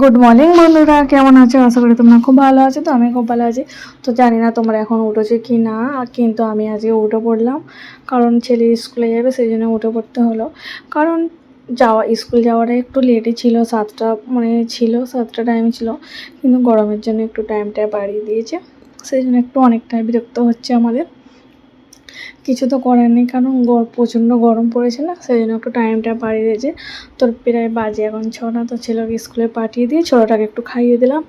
Good morning বন্ধুরা। কেমন আছো? আশা করি তোমরা খুব ভালো আছো, তো আমি খুব ভালো আছি। তো জানি না তোমরা এখন উঠেছো কি না কিন্তু আমি আজকে উঠে পড়লাম। কারণ ছেলে স্কুলে যাবে, সেই জন্য উঠে পড়তে হলো। কারণ যাওয়া, স্কুল যাওয়াটা একটু লেটই ছিল, সাতটা মানে ছিল, সাতটা টাইম ছিল। কিন্তু গরমের জন্য একটু টাইমটা বাড়িয়ে দিয়েছে। সেই জন্য একটু অনেকটাই বিরক্ত হচ্ছে আমাদের। কিছু তো করার নেই, কারণ প্রচণ্ড গরম পড়েছে না, সেই জন্য একটু টাইমটা বাড়িয়ে দিয়েছে। তোর প্রায় বাজে এখন ছটা, তো ছেলেকে স্কুলে পাঠিয়ে দিয়ে ছোটোটাকে একটু খাইয়ে দিলাম।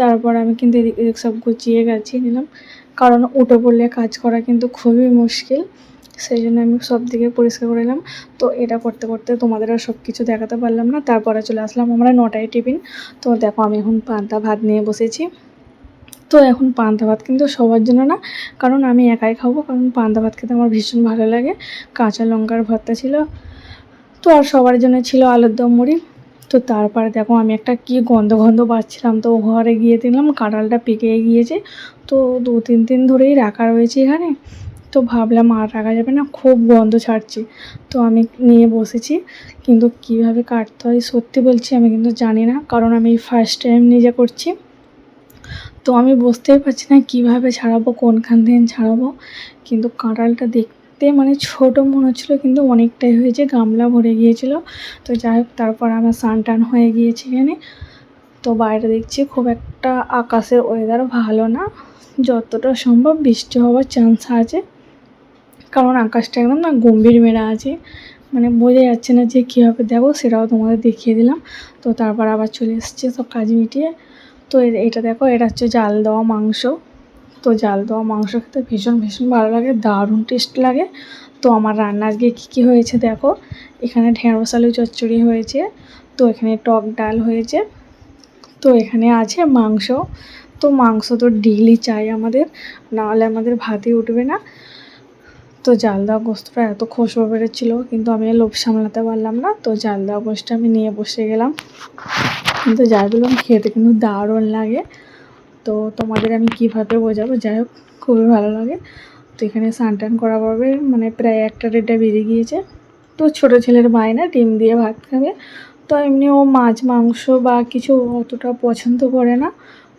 তারপর আমি কিন্তু এদিক এদিক সব গুছিয়ে গাছিয়ে নিলাম। কারণ উঠে পড়লে কাজ করা কিন্তু খুবই মুশকিল, সেই জন্য আমি সব দিকে পরিষ্কার করে নিলাম। তো এটা করতে করতে তোমাদের আর সব কিছু দেখাতে পারলাম না, তারপরে চলে আসলাম আমরা নটায় টিফিন। তো দেখো আমি এখন পান্তা ভাত নিয়ে বসেছি। তো এখন পান্তা ভাত কিন্তু সবার জন্য না, কারণ আমি একাই খাব, কারণ পান্তা ভাত খেতে আমার ভীষণ ভালো লাগে। কাঁচা লঙ্কার ভর্তা ছিল, তো আর সবার জন্য ছিল আলুর দম মুড়ি। তো তারপরে দেখো আমি একটা কি গন্ধ গন্ধ পাচ্ছিলাম তো ঘরে গিয়ে দেখলাম কাঁঠালটা পেকে গিয়েছে, তো দু তিন দিন ধরেই রাখা রয়েছে এখানে। তো ভাবলাম আর রাখা যাবে না, খুব গন্ধ ছাড়ছে। তো আমি নিয়ে বসেছি, কিন্তু কীভাবে কাটতে হয় সত্যি বলছি আমি কিন্তু জানি না, কারণ আমি ফার্স্ট টাইম নিজে করছি। তো আমি বুঝতেই পারছি না কীভাবে ছাড়াবো, কোনখান থেকে ছাড়াবো। কিন্তু কাঁঠালটা দেখতে মানে ছোট মনে হচ্ছিল, কিন্তু অনেকটাই হয়েছে, গামলা ভরে গিয়েছিল। তো যাই হোক, তারপর আমার স্নান টান হয়ে গিয়েছে এখানে। তো বাইরে দেখছি খুব একটা আকাশের ওয়েদার ভালো না। যতটা সম্ভব বৃষ্টি হওয়ার চান্স আছে। কারণ আকাশটা একদম না গম্ভীর মেরা আছে। মানে বোঝা যাচ্ছে না যে কীভাবে দেবো, সেটাও তোমাদের দেখিয়ে দিলাম। তো তারপর আবার চলে এসছে সব কাজ মিটিয়ে। তো এটা দেখো, এটা হচ্ছে জাল দেওয়া মাংস। তো জাল দেওয়া মাংস খেতে ভীষণ ভীষণ ভালো লাগে, দারুণ টেস্ট লাগে। তো আমার রান্না আজকে কী কী হয়েছে দেখো, এখানে ঢেঁড়স আলু চচ্চড়ি হয়েছে, তো এখানে টক ডাল হয়েছে, তো এখানে আছে মাংস। তো মাংস তো ডেলি চাই আমাদের, নাহলে আমাদের ভাতই উঠবে না। তো জাল দেওয়া গোস্তটা এত খসবো বেরোচ্ছিলো, কিন্তু আমি লোভ সামলাতে পারলাম না। তো জাল দেওয়া গোস্তটা আমি নিয়ে বসে গেলাম। কিন্তু যাই বললাম খেতে কিন্তু দারুণ লাগে। তো তোমাদের আমি কীভাবে বোঝাবো? যাই হোক, খুবই ভালো লাগে। তো এখানে স্নান টান করা পড়বে মানে প্রায় একটা দেড়টা বেরিয়ে গিয়েছে। তো ছোটো ছেলের বায়না ডিম দিয়ে ভাত খাবে। তো এমনি ও মাছ, মাংস বা কিছু অতটা পছন্দ করে না।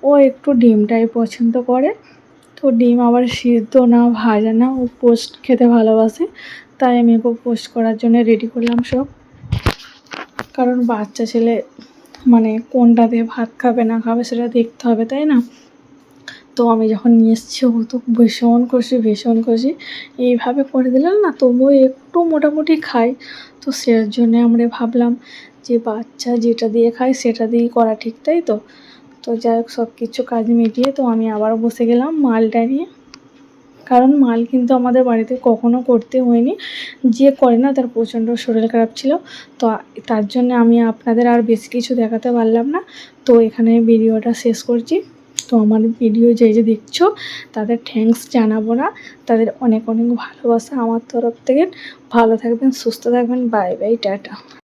ও একটু ডিমটাই পছন্দ করে। তো ডিম আবার সিদ্ধ না, ভাজা না, ও পোস্ট খেতে ভালোবাসে। তাই আমি ওকে পোস্ট করার জন্য রেডি করলাম সব। কারণ বাচ্চা ছেলে মানে কোনটা দিয়ে ভাত খাবে, না খাবে সেটা দেখতে হবে, তাই না? তো আমি যখন নিয়ে এসেছি, ও তো ভীষণ খুশি ভীষণ খুশি। এইভাবে করে দিলাম না তবুও একটু মোটামুটি খাই। তো সেটার জন্যে আমরা ভাবলাম যে বাচ্চা যেটা দিয়ে খায় সেটা দিয়েই করা ঠিক, তাই তো? তো যাই হোক সব কিছু কাজ মিটিয়ে তো আমি আবার বসে গেলাম মালটা নিয়ে। কারণ মাল কিন্তু আমাদের বাড়িতে কখনো করতে হয়নি। যে করে না তার প্রচণ্ড শরীর খারাপ ছিল। তো তার জন্য আমি আপনাদের আর বেশি কিছু দেখাতে পারলাম না। তো এখানে ভিডিওটা শেষ করছি। তো আমার ভিডিও যে যে দেখছ, তাদের থ্যাঙ্কস জানাব না। তাদের অনেক অনেক ভালোবাসা আমার তরফ থেকে। ভালো থাকবেন, সুস্থ থাকবেন। Bye bye, tata.